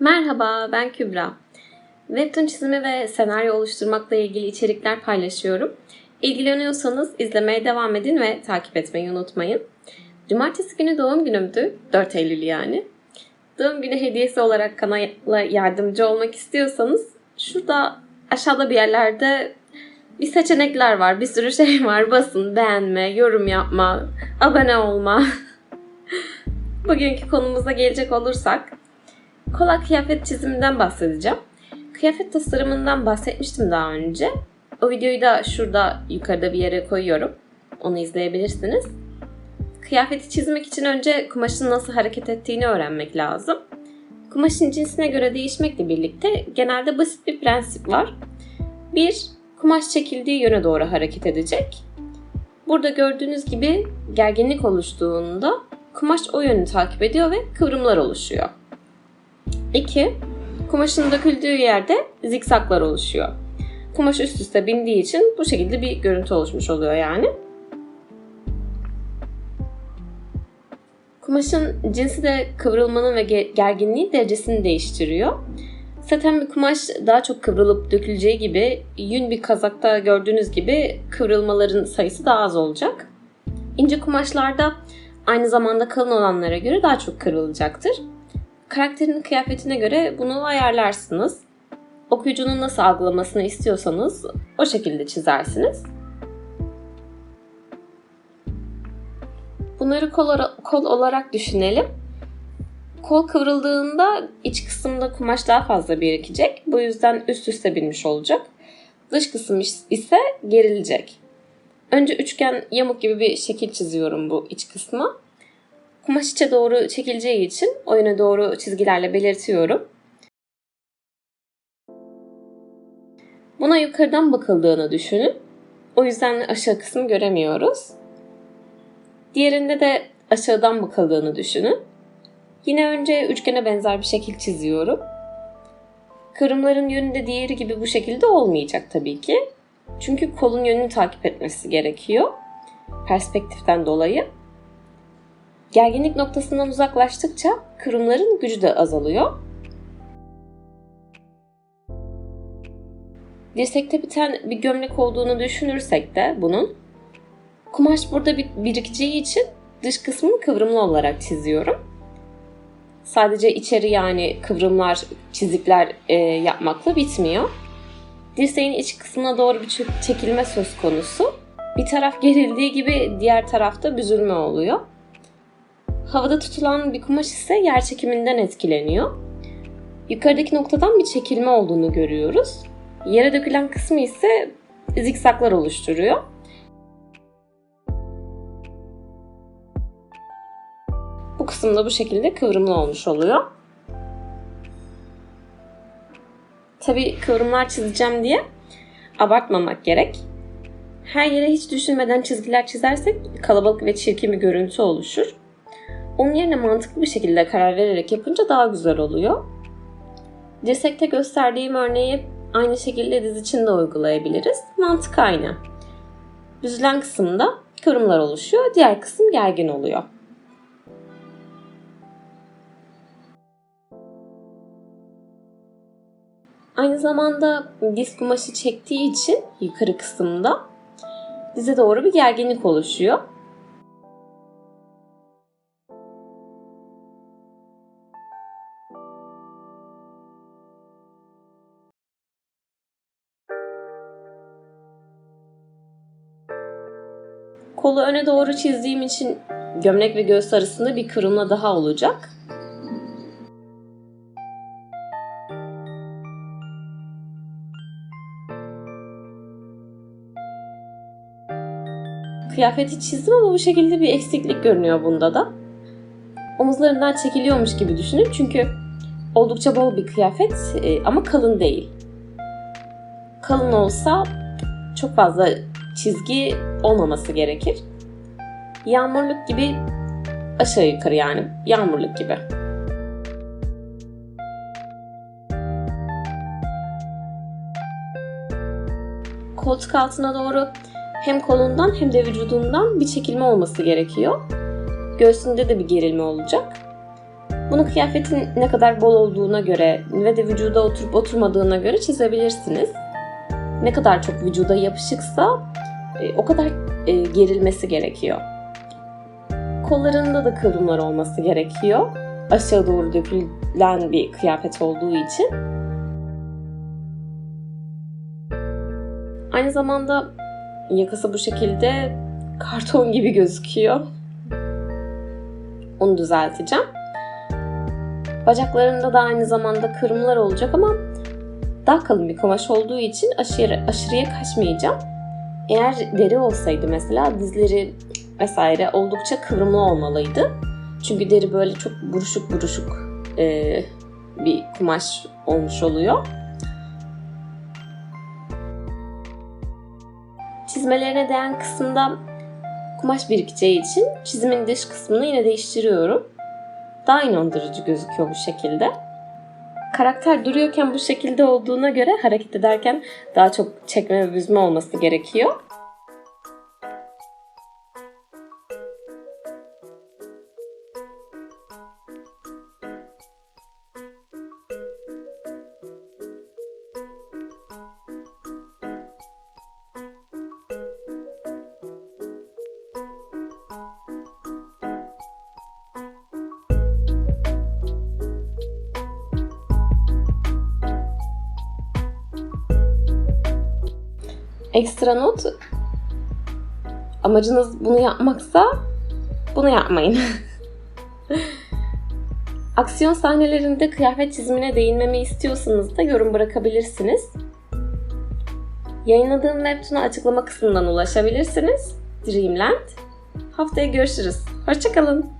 Merhaba, ben Kübra. Webtoon çizimi ve senaryo oluşturmakla ilgili içerikler paylaşıyorum. İlgileniyorsanız izlemeye devam edin ve takip etmeyi unutmayın. Cumartesi günü doğum günümdü, 4 Eylül yani. Doğum günü hediyesi olarak kanala yardımcı olmak istiyorsanız şurada aşağıda bir yerlerde bir seçenekler var, bir sürü şey var. Basın, beğenme, yorum yapma, abone olma. Bugünkü konumuza gelecek olursak kolay kıyafet çiziminden bahsedeceğim. Kıyafet tasarımından bahsetmiştim daha önce. O videoyu da şurada yukarıda bir yere koyuyorum. Onu izleyebilirsiniz. Kıyafeti çizmek için önce kumaşın nasıl hareket ettiğini öğrenmek lazım. Kumaşın cinsine göre değişmekle birlikte genelde basit bir prensip var. Bir, kumaş çekildiği yöne doğru hareket edecek. Burada gördüğünüz gibi gerginlik oluştuğunda kumaş o yönü takip ediyor ve kıvrımlar oluşuyor. 2. Kumaşın döküldüğü yerde zikzaklar oluşuyor. Kumaş üst üste bindiği için bu şekilde bir görüntü oluşmuş oluyor yani. Kumaşın cinsi de kıvrılmanın ve gerginliği derecesini değiştiriyor. Saten bir kumaş daha çok kıvrılıp döküleceği gibi yün bir kazakta gördüğünüz gibi kıvrılmaların sayısı daha az olacak. İnce kumaşlarda aynı zamanda kalın olanlara göre daha çok kırılacaktır. Karakterin kıyafetine göre bunu ayarlarsınız. Okuyucunun nasıl algılamasını istiyorsanız o şekilde çizersiniz. Bunları kol, kol olarak düşünelim. Kol kıvrıldığında iç kısımda kumaş daha fazla birikecek. Bu yüzden üst üste binmiş olacak. Dış kısım ise gerilecek. Önce üçgen yamuk gibi bir şekil çiziyorum bu iç kısmı. Kumaş içe doğru çekileceği için o yöne doğru çizgilerle belirtiyorum. Buna yukarıdan bakıldığını düşünün. O yüzden aşağı kısmı göremiyoruz. Diğerinde de aşağıdan bakıldığını düşünün. Yine önce üçgene benzer bir şekil çiziyorum. Kırımların yönü de diğeri gibi bu şekilde olmayacak tabii ki. Çünkü kolun yönünü takip etmesi gerekiyor. Perspektiften dolayı. Gerginlik noktasından uzaklaştıkça kırımların gücü de azalıyor. Dirsekte biten bir gömlek olduğunu düşünürsek de bunun kumaş burada bir birikeceği için dış kısmını kıvrımlı olarak çiziyorum. Sadece içeri yani kıvrımlar, çizikler e, yapmakla bitmiyor. Dirseğin iç kısmına doğru bir çekilme söz konusu. Bir taraf gerildiği gibi diğer tarafta büzülme oluyor. Havada tutulan bir kumaş ise yer çekiminden etkileniyor. Yukarıdaki noktadan bir çekilme olduğunu görüyoruz. Yere dökülen kısmı ise zikzaklar oluşturuyor. Bu kısımda bu şekilde kıvrımlı olmuş oluyor. Tabi kıvrımlar çizeceğim diye abartmamak gerek. Her yere hiç düşünmeden çizgiler çizersek kalabalık ve çirkin bir görüntü oluşur. Onun yerine mantıklı bir şekilde karar vererek yapınca daha güzel oluyor. Dirsekte gösterdiğim örneği aynı şekilde diz için de uygulayabiliriz. Mantık aynı. Büzülen kısımda kıvrımlar oluşuyor, diğer kısım gergin oluyor. Aynı zamanda diz kumaşı çektiği için yukarı kısımda dize doğru bir gerginlik oluşuyor. Kolu öne doğru çizdiğim için gömlek ve göğüs arasında bir kırılma daha olacak. Kıyafeti çizdim ama bu şekilde bir eksiklik görünüyor bunda da. Omuzlarından çekiliyormuş gibi düşünün çünkü oldukça bol bir kıyafet e, ama kalın değil. Kalın olsa çok fazla çizgi olmaması gerekir. Yağmurluk gibi aşağı yukarı yani yağmurluk gibi. Koltuk altına doğru hem kolundan hem de vücudundan bir çekilme olması gerekiyor. Göğsünde de bir gerilme olacak. Bunu kıyafetin ne kadar bol olduğuna göre ve de vücuda oturup oturmadığına göre çizebilirsiniz. Ne kadar çok vücuda yapışıksa e, o kadar e, gerilmesi gerekiyor. Kollarında da kıvrımlar olması gerekiyor. Aşağı doğru dökülen bir kıyafet olduğu için. Aynı zamanda yakası bu şekilde karton gibi gözüküyor. Onu düzelteceğim. Bacaklarında da aynı zamanda kırımlar olacak ama daha kalın bir kumaş olduğu için aşırı, aşırıya kaçmayacağım. Eğer deri olsaydı mesela dizleri vesaire oldukça kıvrımlı olmalıydı. Çünkü deri böyle çok buruşuk buruşuk e, bir kumaş olmuş oluyor. Çizmelerine değen kısımda kumaş birikeceği için çizimin dış kısmını yine değiştiriyorum. Daha inandırıcı gözüküyor bu şekilde. Karakter duruyorken bu şekilde olduğuna göre hareket ederken daha çok çekme ve büzme olması gerekiyor. Ekstra not amacınız bunu yapmaksa bunu yapmayın. Aksiyon sahnelerinde kıyafet çizimine değinmemi istiyorsanız da yorum bırakabilirsiniz. Yayınladığım webtoon'a açıklama kısmından ulaşabilirsiniz. Dreamland. Haftaya görüşürüz. Hoşçakalın.